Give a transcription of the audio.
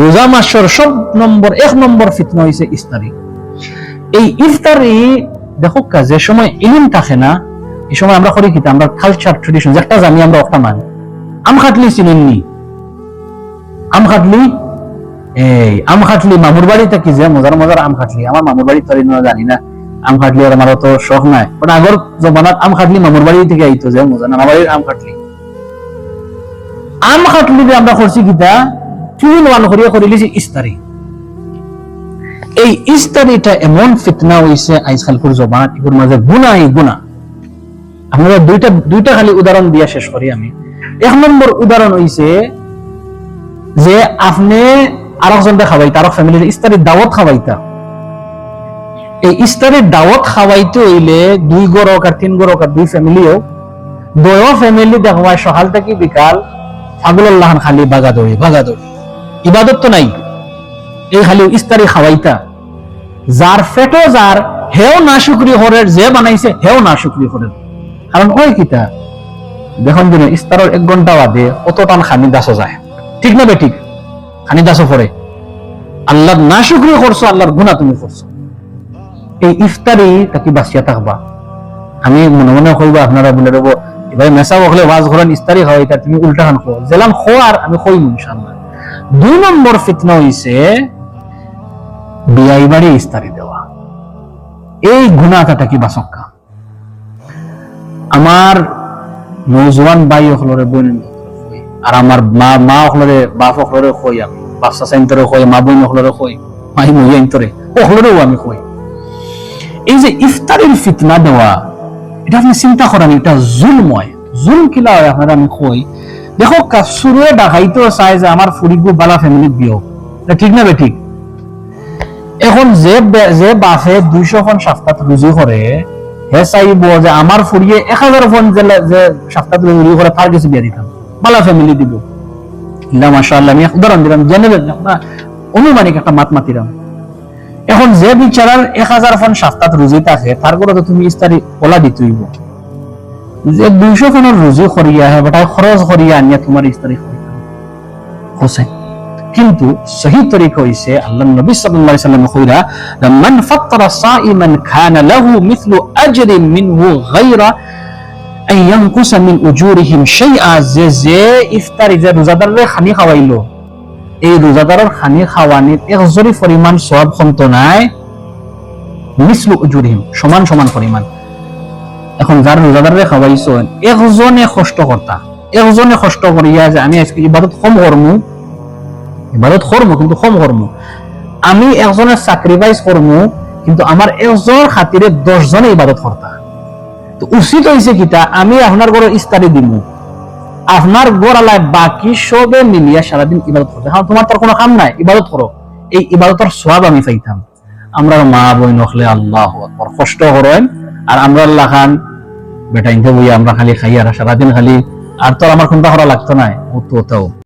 রোজা মাসের সব নম্বর এক নম্বর ফিতনা হয়েছে ইফতারি। এই ইফতারি দেখো কা, যে সময় ইলিম থাকে না এই সময় আমরা করি কিতা আমরা কালচার ট্রেডিশন একটা জানি আমরা একটা মানি। আম খাটলি চিনেননি? আম খাটলি? এই আম খাটলি মামুর বাড়িতে কি যে মজার মজার আম খাটলি। আমার মামুর বাড়ি তরি না জানি না আম খাটলি আর আমার তো শখ নাই। বাট আগর জমানাত আম খাটলি মামুর বাড়ি থেকে আইতো যে মজা না আমার বাড়ির আম খাটলি। আম খাটলি আমরা করছি কিতা চুল ওয়ান করিলিছি ইস্তারি। এই ইস্তারিটা এমন ফিতনা হইছে এগুলোর মাঝে গুনাই গুণা। আমরা দুইটা দুইটা খালি উদাহরণ দিয়া শেষ করি আমি। এক নম্বর উদাহরণ হইছে যে আপনি আরেকজনকে খাওয়াইতা আর ফ্যামিলির ইস্তারির দাওয়াত খাওয়াইতা। এই ইস্তারির দাওয়াত খাওয়াইতে হইলে দুই গরক আর তিন গরক আর দুই ফ্যামিলিও দয় ফ্যামিলি দেখবা সকাল থেকে বিকাল ফাগুল্লাহ খালি বাগাদৌড়ি বাগাদৌড়ি। ইবাদত তো নাই। এই খালি ইস্তারি খাওয়াইতা। যার ফেটো যার, হেও না শুক্রি হরের, যে বানাইছে হেও না শুক্রি হরের। কারণ ওই কিতা দেখুন দিনে ইস্তারের এক ঘণ্টা বাদে কত টান খানি দাসও যায়। ঠিক না বে ঠিক? খানি দাসও পড়ে। আল্লাহর না শুক্রি করছ, আল্লাহর গুণা তুমি করছ। এই ইফতারি তাকে বাঁচিয়া থাকবা। আমি মনে মনে কইবা, আপনারা বলে দেবো এবার মেসা বকলে ওয়াজ করেন, ইস্তারি তা তুমি উল্টা খান খো জেলাম খো আর আমি কইম ইনশাআল্লাহ। দুই নম্বর ফিতনা হইছে বিয়াই বাড়ি ইস্তারি দেওয়া। এই গুণাটা কি বাসক্কা আমার নৌজওয়ান ভাই হলরে বোন আর আমার মা মা হলরে বাপ হলরে কই আমি, বাচ্চা সাইন্তরে কই, মা বোন হলরে কই, মাই আইন্তরে ও হলরেও আমি কই। এই যে ইফতারের ফিতনা দেওয়া, এটা আপনি চিন্তা করেন, এটা জুলময়। জুল কিলা আপনারা আমি কই দেখো কাসুরে ডাকাইতেও চাই যে আমার ফুরিগু বালা ফ্যামিলির বিয়ে ঠিক না বে ঠিক এখন যে যে বাফে দুইশো খন সাপ্তাহ রুজি করে হে চাইব যে আমার ফুরিয়ে এক হাজার ফোন যে সাপ্তাহ রুজি করে তার কিছু বিয়ে দিতাম। বালা ফ্যামিলি দিব ইল্লা মাশাআল্লাহ, আমি উদাহরণ দিলাম অনুমানিক একটা মাত মাতিলাম এখন যে বিচারার এক হাজার ফোন সাপ্তাহ রুজি থাকে তার করে তো তুমি ইস্তারি ওলা দিতেইব যে দুইশো ফোনের রুজি করিয়া হে বেটাই খরচ করিয়া আনিয়া তোমার ইস্তারি হোসেন কিন্তু সহি তরিকা হইছে আল্লাহ নবী সাল্লাল্লাহু আলাইহি সাল্লাম মান ফাত্তারা সাইমান কানা লাহু মিথলু আজরি মিনহু গায়রা আন ইয়ানকুসা মিন উজুরিহিম শাইআ যে যে ইফতারি যে রোজাদাররে খানি খাওয়াইলো এই রোজাদারের খানি খাওয়ানির একজরি পরিমাণ সওয়াব খন্ত নাই। মিসলু উজুরিহিম সমান সমান পরিমাণ এখন যার রোজাদারে খাওয়াইছো একজনে কষ্ট কর্তা একজনে কষ্ট করিয়া যে আমি আজকে ইবাদত কম করমু ইবাদত করমু কিন্তু কম করমু আমি একজনের স্যাক্রিফাইস করমু কিন্তু আমার একজনের খাতিরে দশজনে ইবাদত কর্তা তো উচিত হয়েছে কিতা আমি আপনার ঘরে ইস্তারি দিমু। আপনার গোড়ালায় বাকি সবে মিলিয়া সারাদিন ইবাদত করতে কারণ তোমার তার কোনো কাম নাই, ইবাদত করো এই ইবাদতের সব আমি পাইতাম আমরা মা বই নখলে আল্লাহ কষ্ট করেন আর আমরা আল্লাহ খান, বেটা, ইনতে বইয়া আমরা খালি খাই আর সারাদিন খালি, আর তোর আমার কোনটা হরা লাগতো না, ও তো